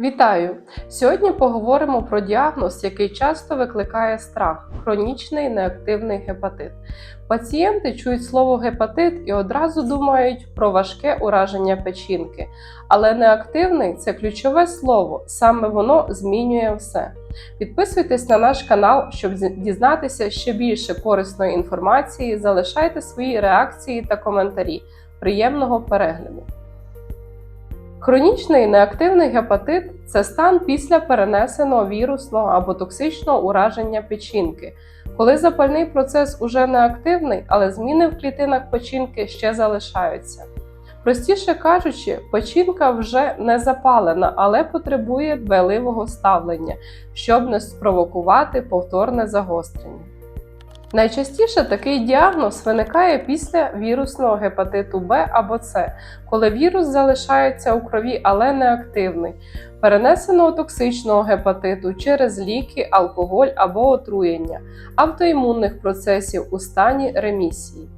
Вітаю! Сьогодні поговоримо про діагноз, який часто викликає страх хронічний неактивний гепатит. Пацієнти чують слово гепатит і одразу думають про важке ураження печінки. Але неактивний це ключове слово, саме воно змінює все. Підписуйтесь на наш канал, щоб дізнатися ще більше корисної інформації. Залишайте свої реакції та коментарі. Приємного перегляду! Хронічний неактивний гепатит це стан після перенесеного вірусного або токсичного ураження печінки, коли запальний процес уже не активний, але зміни в клітинах печінки ще залишаються. Простіше кажучи, печінка вже не запалена, але потребує дбайливого ставлення, щоб не спровокувати повторне загострення. Найчастіше такий діагноз виникає після вірусного гепатиту Б або С, коли вірус залишається у крові, але не активний, перенесеного токсичного гепатиту через ліки, алкоголь або отруєння, автоімунних процесів у стані ремісії.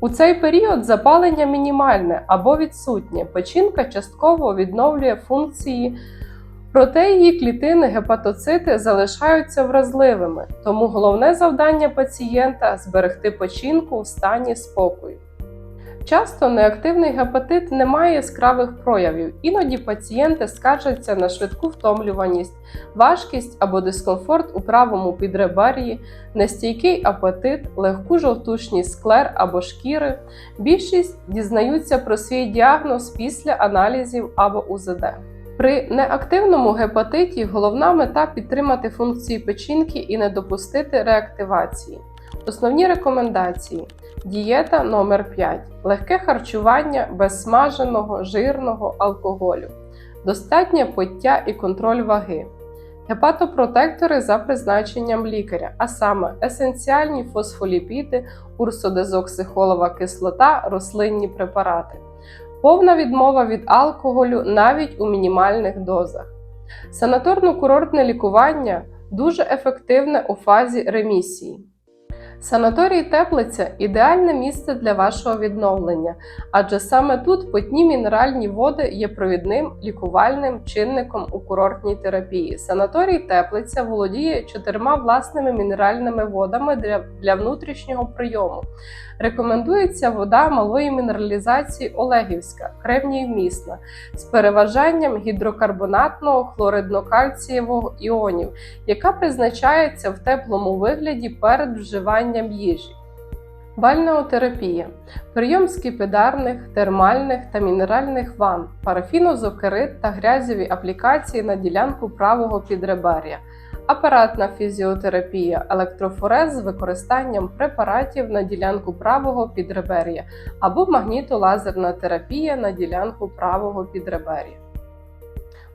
У цей період запалення мінімальне або відсутнє, печінка частково відновлює функції. Проте її клітини гепатоцити залишаються вразливими, тому головне завдання пацієнта зберегти печінку в стані спокою. Часто неактивний гепатит не має яскравих проявів, іноді пацієнти скаржаться на швидку втомлюваність, важкість або дискомфорт у правому підребер'ї, нестійкий апетит, легку жовтушність склер або шкіри. Більшість дізнаються про свій діагноз після аналізів або УЗД. При неактивному гепатиті головна мета підтримати функції печінки і не допустити реактивації. Основні рекомендації: дієта номер 5 легке харчування без смаженого, жирного алкоголю, достатнє пиття і контроль ваги, гепатопротектори за призначенням лікаря, а саме есенціальні фосфоліпіди, урсодезоксихолова кислота, рослинні препарати повна відмова від алкоголю навіть у мінімальних дозах. Санаторно-курортне лікування дуже ефективне у фазі ремісії. Санаторій Теплиця ідеальне місце для вашого відновлення, адже саме тут питні мінеральні води є провідним лікувальним чинником у курортній терапії. Санаторій Теплиця володіє чотирма власними мінеральними водами для, для внутрішнього прийому. Рекомендується вода малої мінералізації Олегівська, кремній-вмісна, з переважанням гідрокарбонатного хлоридно-кальцієвого іонів, яка призначається в теплому вигляді перед вживанням їжі. Бальнеотерапія прийом скіпідарних, термальних та мінеральних ванн, парафінозокерит та грязьові аплікації на ділянку правого підребер'я апаратна фізіотерапія, електрофорез з використанням препаратів на ділянку правого підребер'я або магнітолазерна терапія на ділянку правого підребер'я.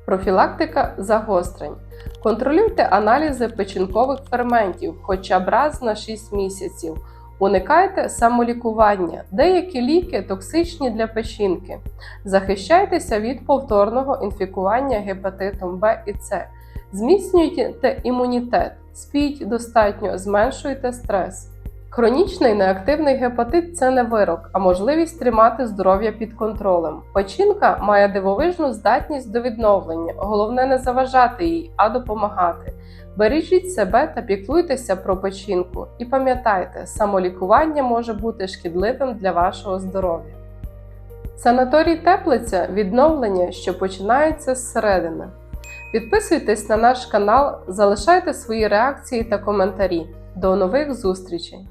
Профілактика загострень. Контролюйте аналізи печінкових ферментів хоча б раз на 6 місяців. Уникайте самолікування, деякі ліки токсичні для печінки. Захищайтеся від повторного інфікування гепатитом Б і С. Зміцнюйте імунітет, спіть достатньо, зменшуйте стрес. Хронічний неактивний гепатит це не вирок, а можливість тримати здоров'я під контролем. Печінка має дивовижну здатність до відновлення, головне не заважати їй, а допомагати. Бережіть себе та піклуйтеся про печінку. І пам'ятайте, самолікування може бути шкідливим для вашого здоров'я. Санаторій теплиця відновлення, що починається зсередини. Підписуйтесь на наш канал, залишайте свої реакції та коментарі. До нових зустрічей!